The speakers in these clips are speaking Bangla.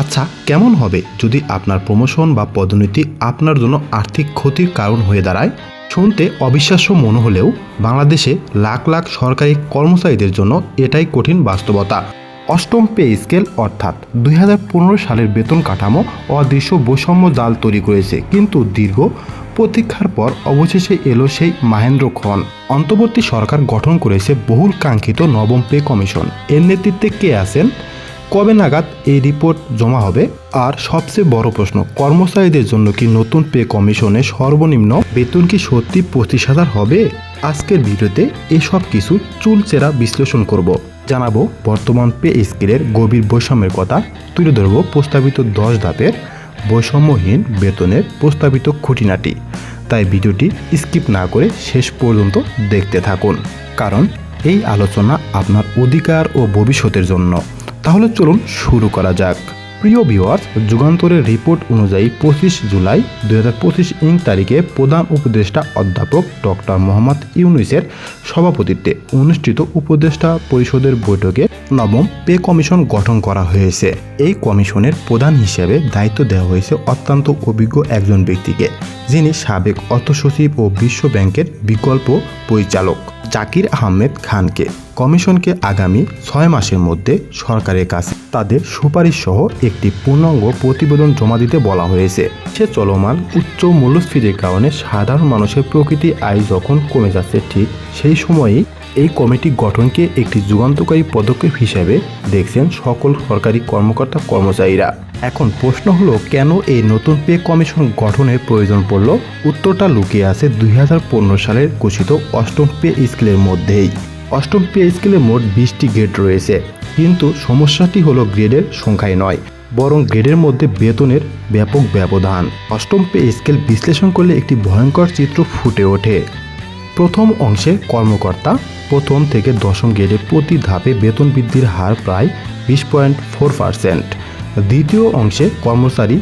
আচ্ছা কেমন হবে যদি আপনার প্রমোশন বা পদোন্নতি আপনার জন্য আর্থিক ক্ষতির কারণ হয়ে দাঁড়ায়? শুনতে অবিশ্বাস্য মনে হলেও বাংলাদেশে লাখ লাখ সরকারি কর্মচারীদের জন্য এটাই কঠিন বাস্তবতা। অষ্টম পে স্কেল অর্থাৎ দুই হাজার পনেরো সালের বেতন কাঠামো অদৃশ্য বৈষম্য জাল তৈরি করেছে। কিন্তু দীর্ঘ প্রতীক্ষার পর অবশেষে এলো সেই মাহেন্দ্র খন অন্তর্বর্তী সরকার গঠন করেছে বহুল কাঙ্ক্ষিত নবম পে কমিশন। এর নেতৃত্বে কে আছেন? কবে নাগাদ এই রিপোর্ট জমা হবে? আর সবচেয়ে বড় প্রশ্ন, কর্মচারীদের জন্য কি নতুন পে কমিশনে সর্বনিম্ন বেতন কি সত্যি পঁচিশ হাজার হবে? আজকের ভিডিওতে এসব কিছু চুলচেরা বিশ্লেষণ করব। জানাব বর্তমান পে স্কেলের গভীর বৈষম্যের কথা, তুলে ধরবো প্রস্তাবিত দশ ধাপের বৈষম্যহীন বেতনের প্রস্তাবিত খুঁটিনাটি। তাই ভিডিওটি স্কিপ না করে শেষ পর্যন্ত দেখতে থাকুন। কারণ এই আলোচনা আপনার অধিকার ও ভবিষ্যতের জন্য। তাহলে চলুন শুরু করা যাক। প্রিয় ভিওয়ার্স যুগান্তরের রিপোর্ট অনুযায়ী পঁচিশ জুলাই দুই হাজার পঁচিশ ইং তারিখে প্রধান উপদেষ্টা অধ্যাপক ডক্টর মোহাম্মদ ইউনুসের সভাপতিত্বে অনুষ্ঠিত উপদেষ্টা পরিষদের বৈঠকে নবম পে কমিশন গঠন করা হয়েছে। এই কমিশনের প্রধান হিসেবে দায়িত্ব দেওয়া হয়েছে অত্যন্ত অভিজ্ঞ একজন ব্যক্তিকে, যিনি সাবেক অর্থ সচিব ও বিশ্ব ব্যাংকের বিকল্প পরিচালক। জাকির আহমেদ খানকে কমিশনকে আগামী ছয় মাসের মধ্যে সরকারের কাছে তাদের সুপারিশ সহ একটি পূর্ণাঙ্গ প্রতিবেদন জমা দিতে বলা হয়েছে। সে চলমান উচ্চ মূল্যস্ফীতির কারণে সাধারণ মানুষের প্রকৃতি আয় যখন কমে যাচ্ছে ঠিক সেই সময়েই এই কমিটি গঠনকে একটি যুগান্তকারী পদক্ষেপ হিসেবে দেখছেন সকল সরকারি কর্মকর্তা কর্মচারীরা। এখন প্রশ্ন হলো, কেন এই নতুন পে কমিশন গঠনের প্রয়োজন পড়ল? উত্তরটা লুকিয়ে আছে দুই হাজার পনেরো সালের ঘোষিত অষ্টম পে স্কেলের মধ্যেই। অষ্টম পে স্কেলে মোট বিশটি গ্রেড রয়েছে, কিন্তু সমস্যাটি হলো গ্রেডের সংখ্যায় নয়, বরং গ্রেডের মধ্যে বেতনের ব্যাপক ব্যবধান। অষ্টম পে স্কেল বিশ্লেষণ করলে একটি ভয়ঙ্কর চিত্র ফুটে ওঠে। প্রথম অংশে কর্মকর্তা, প্রথম থেকে দশম গ্রেডে প্রতি ধাপে বেতন বৃদ্ধির হার প্রায় বিশ পয়েন্ট ফোর পার্সেন্ট। দ্বিতীয় অংশে কর্মচারী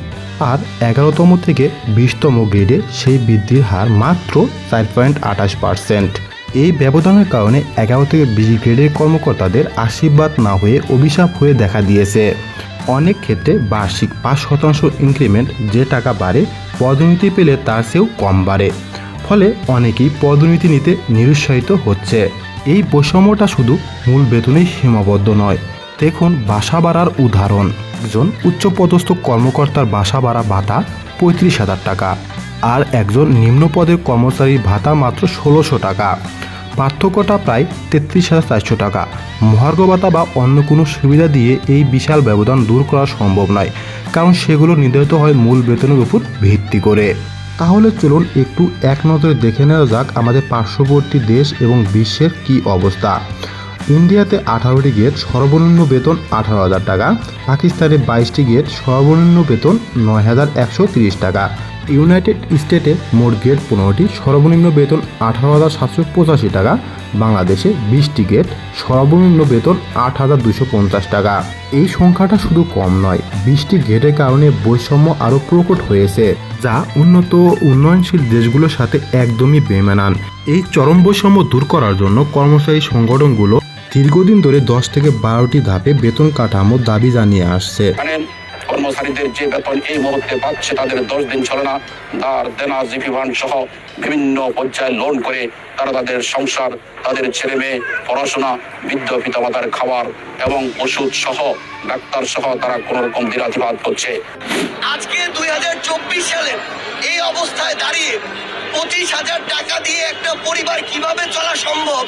আর এগারোতম থেকে বিশতম গ্রেডে সেই বৃদ্ধির হার মাত্র চার পয়েন্ট আঠাশ পার্সেন্ট। এই ব্যবধানের কারণে এগারো থেকে বিশ গ্রেডের কর্মকর্তাদের আশীর্বাদ না হয়ে অভিশাপ হয়ে দেখা দিয়েছে। অনেক ক্ষেত্রে বার্ষিক পাঁচ শতাংশ ইনক্রিমেন্ট যে টাকা বাড়ে, পদোন্নতি পেলে তার চেয়েও কম বাড়ে। ফলে অনেকেই পদোন্নতি নিতে নিরুৎসাহিত হচ্ছে। এই বৈষম্যটা শুধু মূল বেতনেই সীমাবদ্ধ নয়। দেখুন বাসা বাড়ার উদাহরণ। একজন উচ্চপদস্থ কর্মকর্তার বাসা বাড়া ভাতা পঁয়ত্রিশ হাজার টাকা, আর একজন নিম্ন পদের কর্মচারীর ভাতা মাত্র ষোলোশো টাকা। পার্থক্যটা প্রায় তেত্রিশ হাজার চারশো টাকা। মহার্ঘ ভাতা বা অন্য কোনো সুবিধা দিয়ে এই বিশাল ব্যবধান দূর করা সম্ভব নয়, কারণ সেগুলো নির্ধারিত হয় মূল বেতনের উপর ভিত্তি করে। তাহলে চলুন একটু এক নজরে দেখে নেওয়া যাক আমাদের পার্শ্ববর্তী দেশ এবং বিশ্বের কি অবস্থা। ইন্ডিয়াতে আঠারোটি গেট সর্বনিম্ন বেতন আঠারো হাজার টাকা। পাকিস্তানে বাইশটি গেট সর্বনিম্ন বেতন নয় হাজার একশো তিরিশ টাকা। ইউনাইটেড স্টেটে মোট গেট পনেরোটি, সর্বনিম্ন বেতন আঠারো হাজার সাতশো পঁচাশি টাকা। বাংলাদেশে বিশটি গেট, সর্বনিম্ন বেতন আট হাজার দুশো পঞ্চাশ টাকা। এই সংখ্যাটা শুধু কম নয়, বিশটি গেটের কারণে বৈষম্য আরও প্রকট হয়েছে, যা উন্নত উন্নয়নশীল দেশগুলোর সাথে একদমই বেমানান। এই চরম বৈষম্য দূর করার জন্য কর্মচারী সংগঠনগুলো দীর্ঘদিন ধরে দশ থেকে বারোটি ধাপে বেতন কাঠামো দাবি জানিয়ে আসছে। জানেন কর্মচারীদের যে বেতন এই মুহূর্তে পাচ্ছে তাদের দশ দিন চলে না দার দেনা জিপি ফান্ড সহ বিভিন্ন পর্যায়ে লোন করে তারা তাদের সংসার তাদের ছেলে মেয়ে পড়াশোনা বৃদ্ধ পিতামাতার খাবার এবং ওষুধ সহ ডাক্তার সহ তারা কোন রকম দিনাতিপাত করছে। আজকে দুই হাজার চব্বিশ সালে এই অবস্থায় দাঁড়িয়ে পঁচিশ হাজার টাকা দিয়ে একটা পরিবার কীভাবে চলা সম্ভব?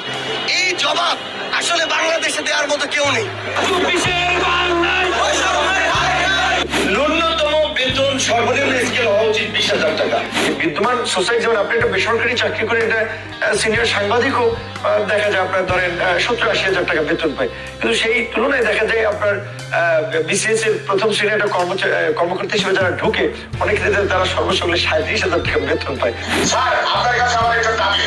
এই জবাব আসলে বাংলাদেশে দেওয়ার মতো কেউ নেই। সোসাইটি যেমন আপনি একটা বেসরকারি চাকরি করে একটা সিনিয়র সাংবাদিকও দেখা যায় আপনার ধরেন সত্তর আশি হাজার টাকা বেতন পায়। কিন্তু সেই তুলনায় দেখা যায় আপনার বিসিএস এর প্রথম শ্রেণি একটা কর্মকর্তা হিসেবে যারা ঢুকে, অনেক ক্ষেত্রে তারা সর্বসঙ্গে সাঁত্রিশ হাজার টাকা বেতন পায়। স্যার, আপনার কাছে আমার একটা দাবি।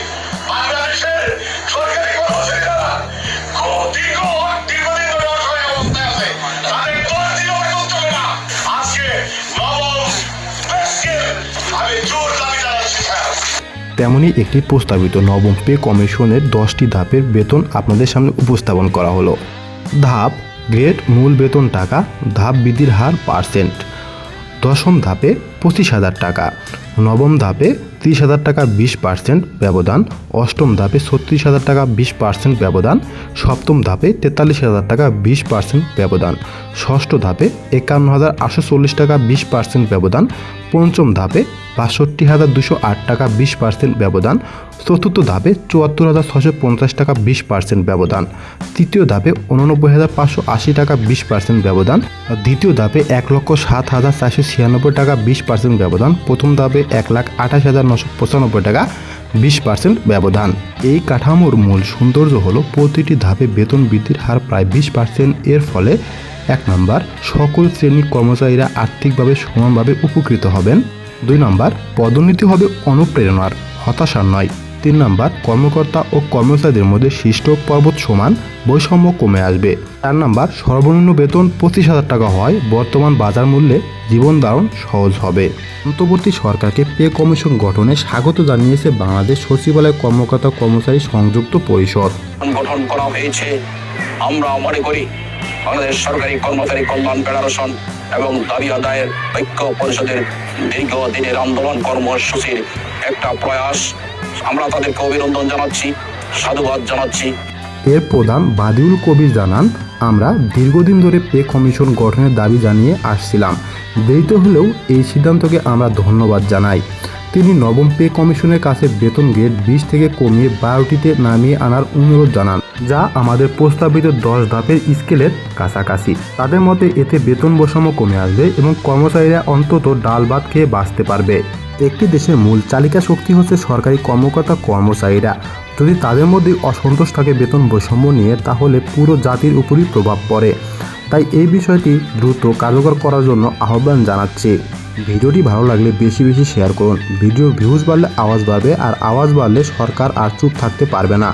তেমনই একটি প্রস্তাবিত নবম পে কমিশনের দশটি ধাপের বেতন আপনাদের সামনে উপস্থাপন করা হলো। ধাপ, গ্রেড, মূল বেতন টাকা, ধাপ বৃদ্ধির হার পার্সেন্ট। দশম ধাপে পঁচিশ হাজার টাকা। নবম ধাপে ত্রিশ হাজার টাকা বিশ পার্সেন্ট ব্যবধান, অষ্টম ধাপে ছত্রিশ হাজার টাকা বিশ পার্সেন্ট ব্যবধান, সপ্তম ধাপে তেতাল্লিশ হাজার টাকা বিশ পার্সেন্ট ব্যবধান, ষষ্ঠ ধাপে একান্ন হাজার আটশো চল্লিশ টাকা বিশ পার্সেন্ট ব্যবধান, পঞ্চম ধাপে বাষট্টি হাজার দুশো আট টাকা বিশ পার্সেন্ট ব্যবধান চতুর্থ ধাপে চুয়াত্তর হাজার ছশো পঞ্চাশ টাকা বিশ পার্সেন্ট ব্যবধান। তৃতীয় ধাপে উননব্বই হাজার পাঁচশো আশি টাকা বিশ পার্সেন্ট ব্যবধান। দ্বিতীয় ধাপে এক লক্ষ সাত হাজার চারশো ছিয়ানব্বই টাকা বিশ পার্সেন্ট ব্যবধান। প্রথম ধাপে এক লাখ আঠাশ হাজার নশো পঁচানব্বই টাকা বিশ পার্সেন্ট ব্যবধান। এই কাঠামোর মূল সৌন্দর্য হলো প্রতিটি ধাপে বেতন বৃদ্ধির হার প্রায় বিশ পার্সেন্ট। এর ফলে এক নম্বর, সকল শ্রেণির কর্মচারীরা আর্থিকভাবে সমানভাবে উপকৃত হবেন। দুই নম্বর, পদোন্নতি হবে অনুপ্রেরণার, হতাশার নয়। তিন নম্বর, কর্মকর্তা ও কর্মচারীদের মধ্যে সৃষ্ট পর্বত সমান বৈষম্য কমে আসবে। চার নম্বর, সর্বনিম্ন বেতন পঁচিশ হাজার টাকা হয় বর্তমান বাজার মূল্যে জীবন ধারণ সহজ হবে। অন্তর্বর্তী সরকারকে পে কমিশন গঠনে স্বাগত জানিয়েছে বাংলাদেশ সচিবালয় কর্মকর্তা কর্মচারী সংযুক্ত পরিষদ। গঠন করা হয়েছে। আমরা মনে করি, বাংলাদেশ সরকারি কর্মচারী কল্যাণ ফেডারেশন এবং দাবি আদায়ের ঐক্য পরিষদের দীর্ঘ দিনের আন্দোলন কর্মসূচির একটা প্রয়াস। আমরা তাদেরকে অভিনন্দন জানাচ্ছি, সাধুবাদ জানাচ্ছি। এর প্রধান বাদিউল কবির জানান, আমরা দীর্ঘদিন ধরে পে কমিশন গঠনের দাবি জানিয়ে আসছিলাম। দেরিতে হলেও এই সিদ্ধান্তকে আমরা ধন্যবাদ জানাই। তিনি নবম পে কমিশনের কাছে বেতন গেট বিশ থেকে কমিয়ে বারোটিতে নামিয়ে আনার অনুরোধ জানান। যা আমাদের প্রস্তাবিত দশ ধাপের স্কেলের কাছাকাছি। তাদের মতে এতে বেতন বৈষম্য কমে আসবে এবং কর্মচারীরা অন্তত ডাল ভাত খেয়ে বাঁচতে পারবে। একটি দেশের মূল চালিকা শক্তি হচ্ছে সরকারি কর্মকর্তা কর্মচারীরা। যদি তাদের মধ্যে অসন্তোষ থাকে বেতন বৈষম্য নিয়ে, তাহলে পুরো জাতির উপরই প্রভাব পড়ে। তাই এই বিষয়টি দ্রুত কার্যকর করার জন্য আহ্বান জানাচ্ছি। ভিডিওটি ভালো লাগলে বেশি বেশি শেয়ার করুন। ভিডিও ভিউজ বাড়লে আওয়াজ বাড়বে, আর আওয়াজ বাড়লে সরকার আর চুপ থাকতে পারবে না।